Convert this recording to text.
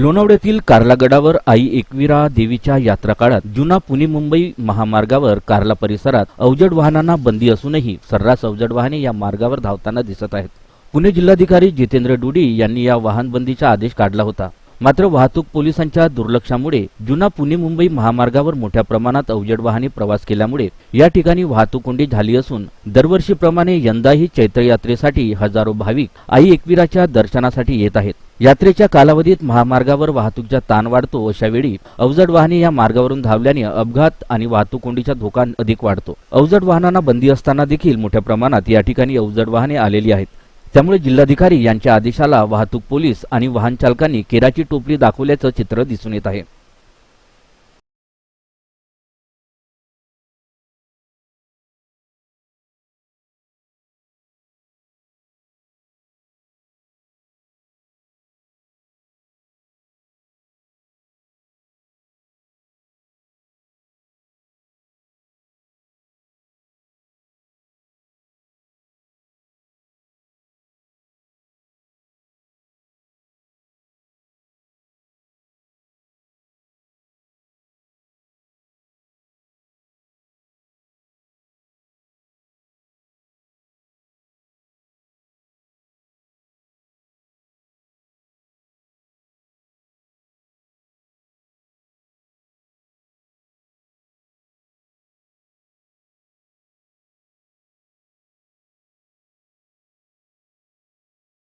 लोणावळ्यातील कार्लागडावर आई एकविरा देवीच्या यात्रा काळात जुना पुणे मुंबई महामार्गावर कार्ला परिसरात अवजड वाहनांना बंदी असूनही सर्रास अवजड वाहने या मार्गावर धावताना दिसत आहेत. पुणे जिल्हाधिकारी जितेंद्र डुडी यांनी या वाहन बंदीचा आदेश काढला होता. मात्र वाहतूक पोलिसांच्या दुर्लक्षामुळे जुना पुणे मुंबई महामार्गावर मोठ्या प्रमाणात अवजड वाहने प्रवास केल्यामुळे या ठिकाणी वाहतूक कोंडी झाली असून दरवर्षीप्रमाणे यंदाही चैत्रयात्रेसाठी हजारो भाविक आई एकविराच्या दर्शनासाठी येत आहेत. यात्रेच्या कालावधीत महामार्गावर वाहतूकचा ताण वाढतो अशा वेळी अवजड वाहने या मार्गावरून धावल्याने अपघात आणि वाहतूक कोंडीचा धोका अधिक वाढतो. अवजड वाहनांना बंदी असताना देखील मोठ्या प्रमाणात या ठिकाणी अवजड वाहने आलेली आहेत. त्यामुळे जिल्हाधिकारी यांच्या आदेशाला वाहतूक पोलीस आणि वाहन चालकांनी केराची टोपली दाखवल्याचं चित्र दिसून येत आहे.